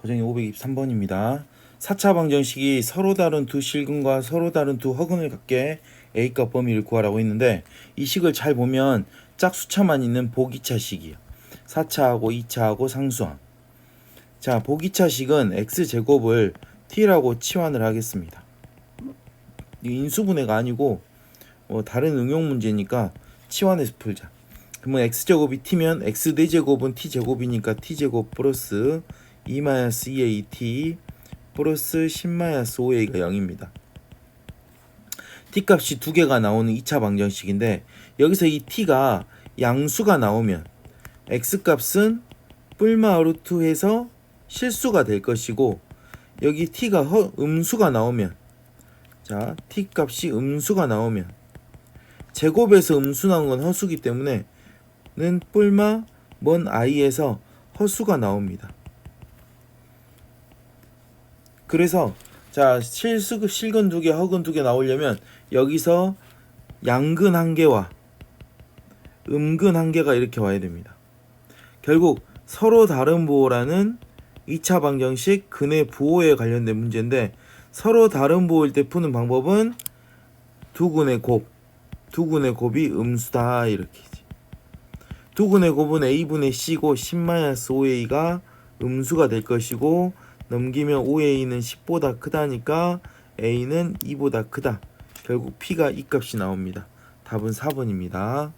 고정이 523번입니다. 4차 방정식이 서로 다른 두 실근과 서로 다른 두 허근을 갖게 A값 범위를 구하라고 했는데 이 식을 잘 보면 짝수차만 있는 보기차 식이에요. 4차하고 2차하고 상수항. 자, 보기차 식은 x제곱을 t라고 치환을 하겠습니다. 이 인수분해가 아니고 뭐 다른 응용 문제니까 치환해서 풀자. 그러면 x제곱이 t면 x 4제곱은 t제곱이니까 t제곱 플러스 2-2at 플러스 10-5a가 0입니다. t값이 두 개가 나오는 2차 방정식인데 여기서 이 t가 양수가 나오면 x값은 뿔마 루트 해서 실수가 될 것이고 여기 t가 허, 음수가 나오면 자 t값이 음수가 나오면 제곱에서 음수 나온 건 허수기 때문에 는 뿔마 먼 i에서 허수가 나옵니다. 그래서 자 실수 실근 두 개, 허근 두 개 나오려면 여기서 양근 한 개와 음근 한 개가 이렇게 와야 됩니다. 결국 서로 다른 부호라는 2차 방정식 근의 부호에 관련된 문제인데 서로 다른 부호일 때 푸는 방법은 두 근의 곱, 두 근의 곱이 음수다 이렇게지. 두 근의 곱은 a분의 c고 10-5a가 음수가 될 것이고 넘기면 5a는 10보다 크다니까 a는 2보다 크다. 결국 p가 이 값이 나옵니다. 답은 4번입니다.